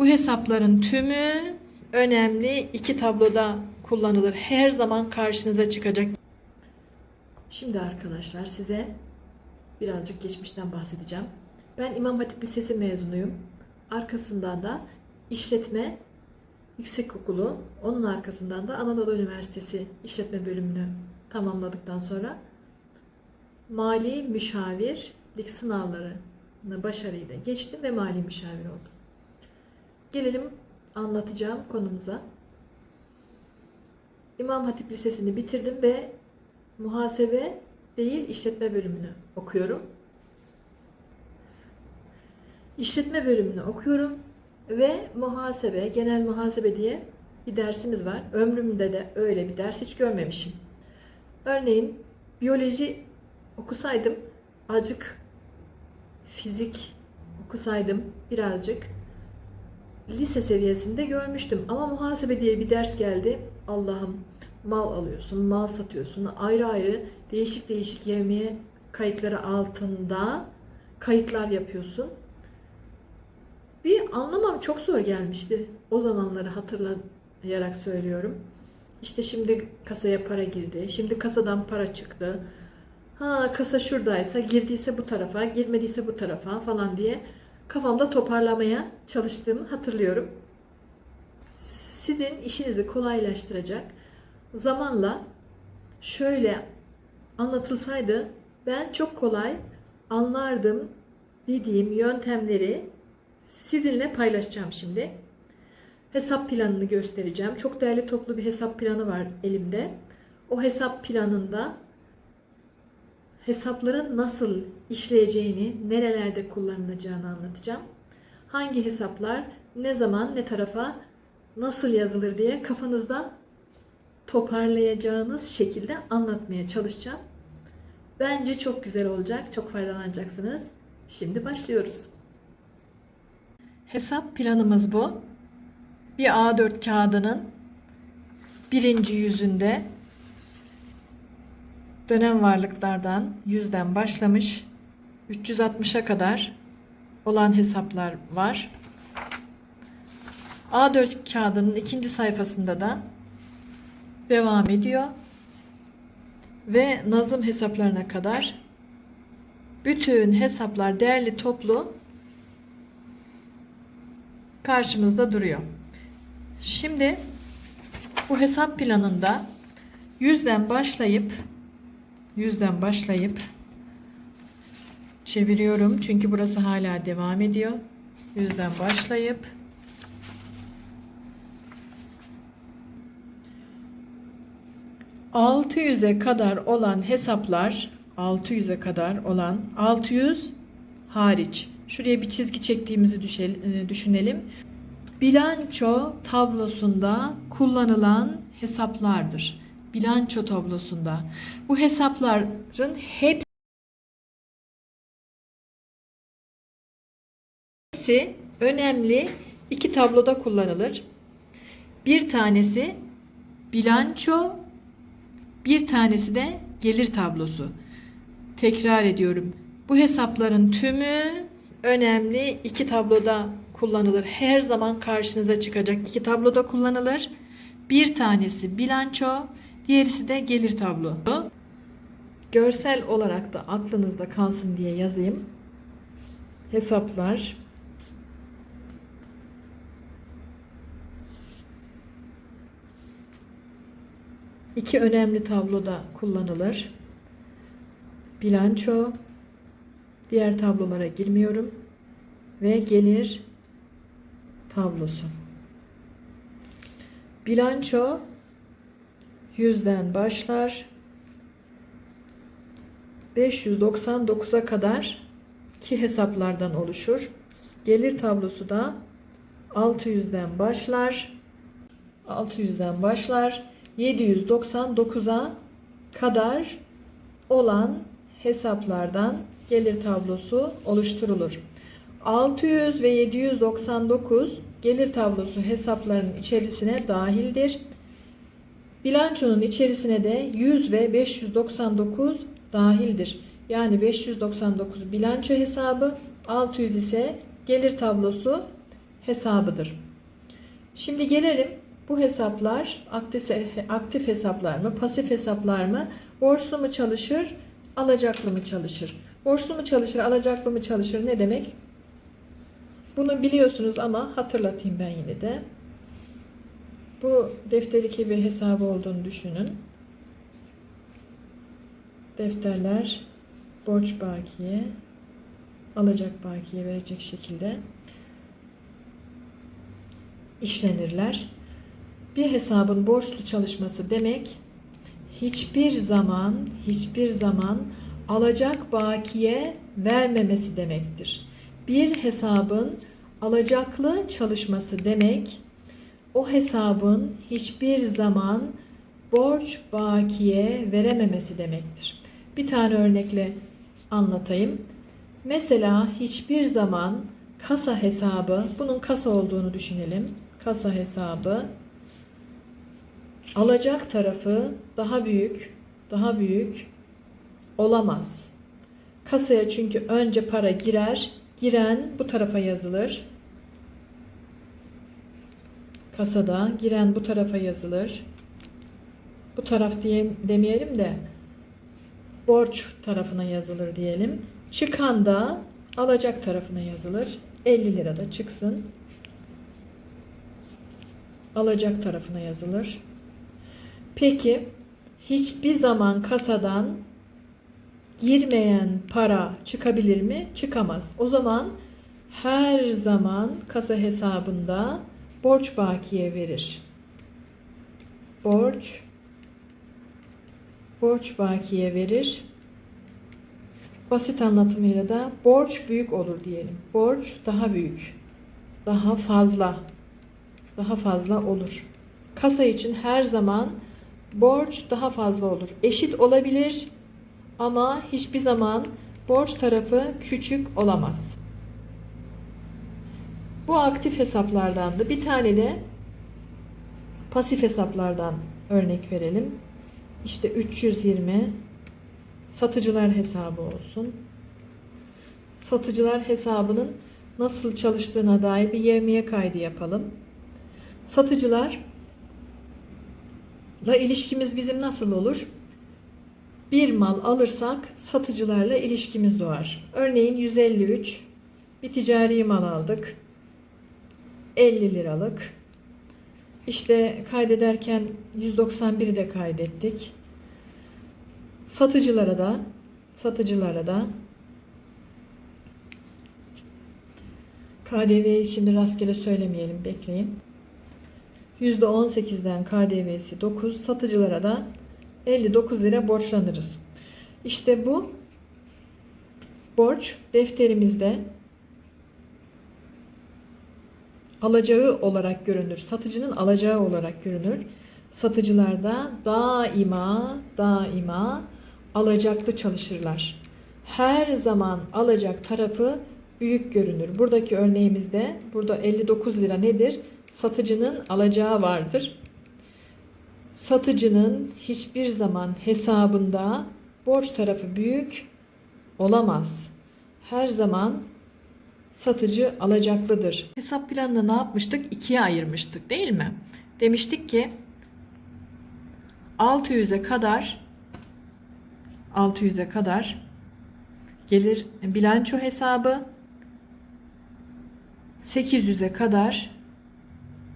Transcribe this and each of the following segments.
Bu hesapların tümü önemli iki tabloda kullanılır. Her zaman karşınıza çıkacak. Şimdi arkadaşlar size birazcık geçmişten bahsedeceğim. Ben İmam Hatip Lisesi mezunuyum. Arkasından da işletme yüksekokulu, onun arkasından da Anadolu Üniversitesi işletme bölümünü tamamladıktan sonra mali müşavirlik sınavlarını başarıyla geçtim ve mali müşavir oldum. Gelelim anlatacağım konumuza. İmam Hatip Lisesi'ni bitirdim ve muhasebe değil işletme bölümünü okuyorum. İşletme bölümünü okuyorum ve muhasebe, genel muhasebe diye bir dersimiz var. Ömrümde de öyle bir ders hiç görmemişim. Örneğin biyoloji okusaydım azıcık fizik okusaydım birazcık lise seviyesinde görmüştüm. Ama muhasebe diye bir ders geldi. Allah'ım mal alıyorsun, mal satıyorsun. Ayrı ayrı değişik değişik yemeğe kayıtları altında kayıtlar yapıyorsun. Bir anlamam çok zor gelmişti. O zamanları hatırlayarak söylüyorum. İşte şimdi kasaya para girdi. Şimdi kasadan para çıktı. Ha kasa şuradaysa girdiyse bu tarafa, girmediyse bu tarafa falan diye kafamda toparlamaya çalıştığımı hatırlıyorum. Sizin işinizi kolaylaştıracak zamanla şöyle anlatılsaydı ben çok kolay anlardım dediğim yöntemleri sizinle paylaşacağım şimdi. Hesap planını göstereceğim. Çok değerli toplu bir hesap planı var elimde. O hesap planında hesapların nasıl işleyeceğini, nerelerde kullanılacağını anlatacağım. Hangi hesaplar ne zaman ne tarafa nasıl yazılır diye kafanızda toparlayacağınız şekilde anlatmaya çalışacağım. Bence çok güzel olacak, çok faydalanacaksınız. Şimdi başlıyoruz. Hesap planımız bu. Bir A4 kağıdının birinci yüzünde dönem varlıklardan yüzden başlamış 360'a kadar olan hesaplar var. A4 kağıdının ikinci sayfasında da devam ediyor. Ve nazım hesaplarına kadar bütün hesaplar değerli toplu karşımızda duruyor. Şimdi bu hesap planında yüzden başlayıp yüzden başlayıp çeviriyorum. Çünkü burası hala devam ediyor. Yüzden başlayıp altı yüze kadar olan hesaplar 600'e kadar olan 600 hariç. Şuraya bir çizgi çektiğimizi e, düşünelim. Bilanço tablosunda kullanılan hesaplardır. Bilanço tablosunda. Bu hesapların hepsi önemli iki tabloda kullanılır. Bir tanesi bilanço, bir tanesi de gelir tablosu. Tekrar ediyorum. Bu hesapların tümü önemli iki tabloda kullanılır. Her zaman karşınıza çıkacak iki tabloda kullanılır. Bir tanesi bilanço, diğerisi de gelir tablo. Görsel olarak da aklınızda kalsın diye yazayım. Hesaplar iki önemli tabloda kullanılır. Bilanço, diğer tablolara girmiyorum ve gelir tablosu. Bilanço yüzden başlar. 599'a kadar ki hesaplardan oluşur. Gelir tablosu da 600'den başlar. 600'den başlar. 799'a kadar olan hesaplardan gelir tablosu oluşturulur. 600 ve 799 gelir tablosu hesaplarının içerisine dahildir. Bilançonun içerisine de 100 ve 599 dahildir. Yani 599 bilanço hesabı, 600 ise gelir tablosu hesabıdır. Şimdi gelelim bu hesaplar aktif, aktif hesaplar mı, pasif hesaplar mı, borçlu mu çalışır, alacaklı mı çalışır? Borçlu mu çalışır, alacaklı mı çalışır ne demek? Bunu biliyorsunuz ama hatırlatayım ben yine de. Bu defter 2 bir hesabı olduğunu düşünün. Defterler borç bakiye, alacak bakiye verecek şekilde işlenirler. Bir hesabın borçlu çalışması demek hiçbir zaman hiçbir zaman alacak bakiye vermemesi demektir. Bir hesabın alacaklı çalışması demek o hesabın hiçbir zaman borç bakiye verememesi demektir. Bir tane örnekle anlatayım. Mesela hiçbir zaman kasa hesabı, bunun kasa olduğunu düşünelim. Kasa hesabı alacak tarafı daha büyük, daha büyük olamaz. Kasaya çünkü önce para girer, giren bu tarafa yazılır. Kasada giren bu tarafa yazılır. Bu taraf diye demeyelim de borç tarafına yazılır diyelim. Çıkan da alacak tarafına yazılır. 50 lira da çıksın. Alacak tarafına yazılır. Peki hiçbir zaman kasadan girmeyen para çıkabilir mi? Çıkamaz. O zaman her zaman kasa hesabında borç bakiye verir. Borç borç bakiye verir. Basit anlatımıyla da borç büyük olur diyelim. Borç daha büyük. Daha fazla. Daha fazla olur. Kasa için her zaman borç daha fazla olur. Eşit olabilir ama hiçbir zaman borç tarafı küçük olamaz. Bu aktif hesaplardandı. Bir tane de pasif hesaplardan örnek verelim. İşte 320 satıcılar hesabı olsun. Satıcılar hesabının nasıl çalıştığına dair bir yevmiye kaydı yapalım. Satıcılar la ilişkimiz bizim nasıl olur? Bir mal alırsak satıcılarla ilişkimiz doğar. Örneğin 153 bir ticari mal aldık. 50 liralık. İşte kaydederken 191'i de kaydettik. Satıcılara da satıcılara da KDV'yi şimdi rastgele söylemeyelim bekleyin. %18'den KDV'si 9 satıcılara da 59 lira borçlanırız. İşte bu borç defterimizde alacağı olarak görünür. Satıcının alacağı olarak görünür. Satıcılarda daima daima alacaklı çalışırlar. Her zaman alacak tarafı büyük görünür. Buradaki örneğimizde burada 59 lira nedir? Satıcının alacağı vardır. Satıcının hiçbir zaman hesabında borç tarafı büyük olamaz. Her zaman satıcı alacaklıdır. Hesap planını ne yapmıştık? İkiye ayırmıştık değil mi? Demiştik ki 600'e kadar 600'e kadar gelir bilanço hesabı 800'e kadar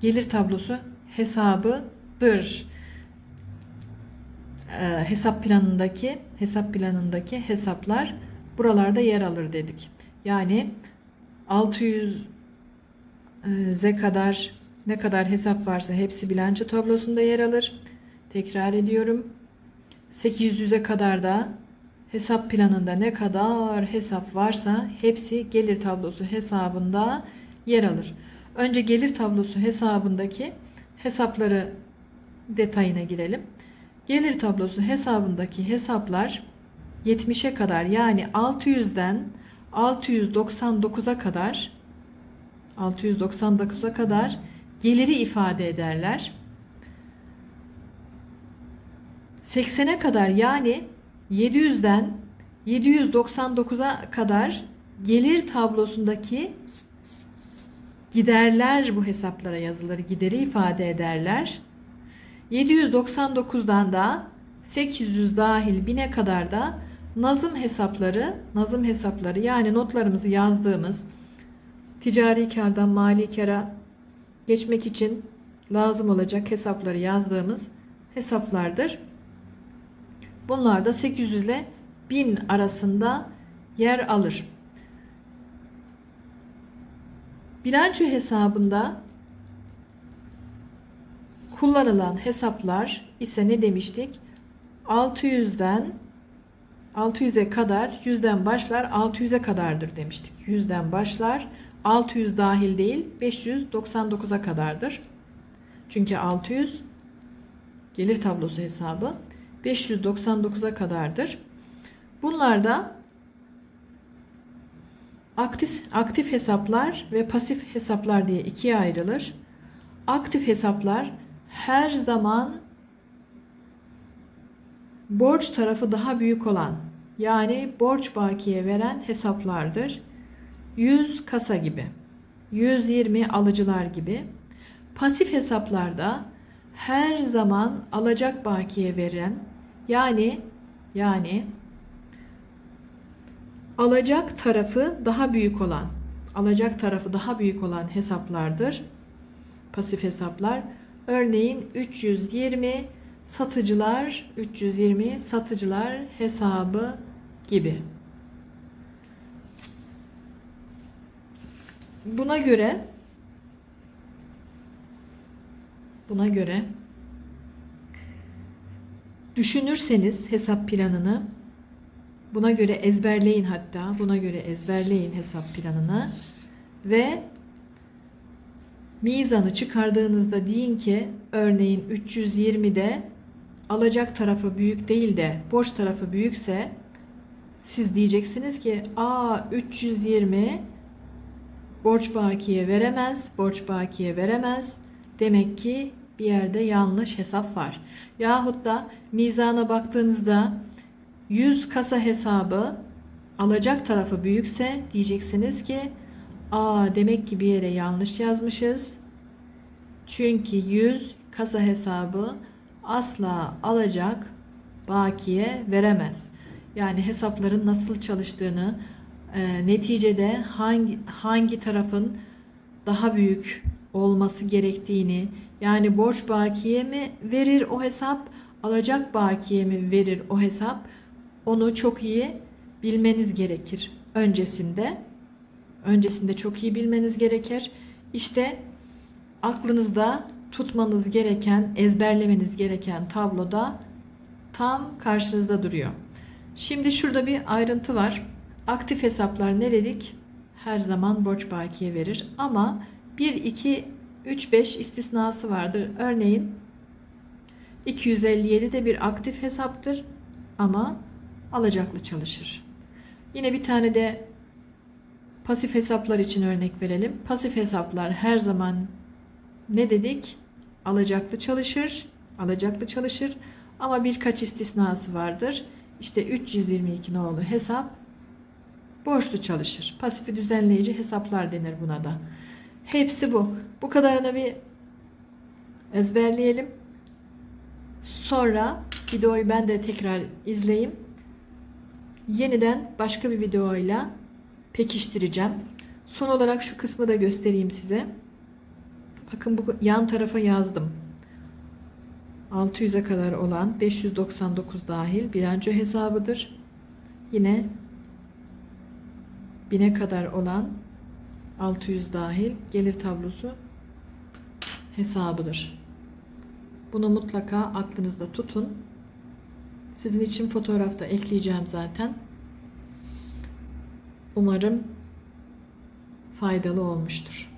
gelir tablosu hesabıdır. Ee, hesap planındaki hesap planındaki hesaplar buralarda yer alır dedik. Yani 600'e kadar ne kadar hesap varsa hepsi bilanço tablosunda yer alır. Tekrar ediyorum. 800'e kadar da hesap planında ne kadar hesap varsa hepsi gelir tablosu hesabında yer alır. Önce gelir tablosu hesabındaki hesapları detayına girelim. Gelir tablosu hesabındaki hesaplar 70'e kadar yani 600'den 699'a kadar 699'a kadar geliri ifade ederler. 80'e kadar yani 700'den 799'a kadar gelir tablosundaki giderler bu hesaplara yazılır. Gideri ifade ederler. 799'dan da 800 dahil 1000'e kadar da nazım hesapları, nazım hesapları yani notlarımızı yazdığımız ticari kardan mali kara geçmek için lazım olacak hesapları yazdığımız hesaplardır. Bunlar da 800 ile 1000 arasında yer alır. Bilanço hesabında kullanılan hesaplar ise ne demiştik? 600'den 600'e kadar 100'den başlar 600'e kadardır demiştik. 100'den başlar 600 dahil değil 599'a kadardır. Çünkü 600 gelir tablosu hesabı 599'a kadardır. Bunlarda aktif, aktif hesaplar ve pasif hesaplar diye ikiye ayrılır. Aktif hesaplar her zaman borç tarafı daha büyük olan yani borç bakiye veren hesaplardır. 100 kasa gibi, 120 alıcılar gibi. Pasif hesaplarda her zaman alacak bakiye veren yani yani alacak tarafı daha büyük olan alacak tarafı daha büyük olan hesaplardır. Pasif hesaplar. Örneğin 320 satıcılar 320 satıcılar hesabı gibi. Buna göre buna göre düşünürseniz hesap planını buna göre ezberleyin hatta buna göre ezberleyin hesap planını ve mizanı çıkardığınızda deyin ki örneğin 320'de alacak tarafı büyük değil de borç tarafı büyükse siz diyeceksiniz ki a 320 borç bakiye veremez, borç bakiye veremez. Demek ki bir yerde yanlış hesap var. Yahut da mizana baktığınızda 100 kasa hesabı alacak tarafı büyükse diyeceksiniz ki aa demek ki bir yere yanlış yazmışız. Çünkü 100 kasa hesabı asla alacak bakiye veremez. Yani hesapların nasıl çalıştığını, e, neticede hangi hangi tarafın daha büyük olması gerektiğini, yani borç bakiye mi verir o hesap, alacak bakiye mi verir o hesap, onu çok iyi bilmeniz gerekir öncesinde. Öncesinde çok iyi bilmeniz gerekir. İşte aklınızda tutmanız gereken, ezberlemeniz gereken tabloda tam karşınızda duruyor. Şimdi şurada bir ayrıntı var. Aktif hesaplar ne dedik? Her zaman borç bakiye verir ama 1 2 3 5 istisnası vardır. Örneğin 257 de bir aktif hesaptır ama alacaklı çalışır. Yine bir tane de pasif hesaplar için örnek verelim. Pasif hesaplar her zaman ne dedik? Alacaklı çalışır, alacaklı çalışır ama birkaç istisnası vardır. İşte 322 nolu hesap borçlu çalışır. Pasifi düzenleyici hesaplar denir buna da. Hepsi bu. Bu kadarını bir ezberleyelim. Sonra videoyu ben de tekrar izleyeyim. Yeniden başka bir videoyla pekiştireceğim. Son olarak şu kısmı da göstereyim size. Bakın bu yan tarafa yazdım. 600'e kadar olan 599 dahil bilanço hesabıdır. Yine 1000'e kadar olan 600 dahil gelir tablosu hesabıdır. Bunu mutlaka aklınızda tutun. Sizin için fotoğrafta ekleyeceğim zaten. Umarım faydalı olmuştur.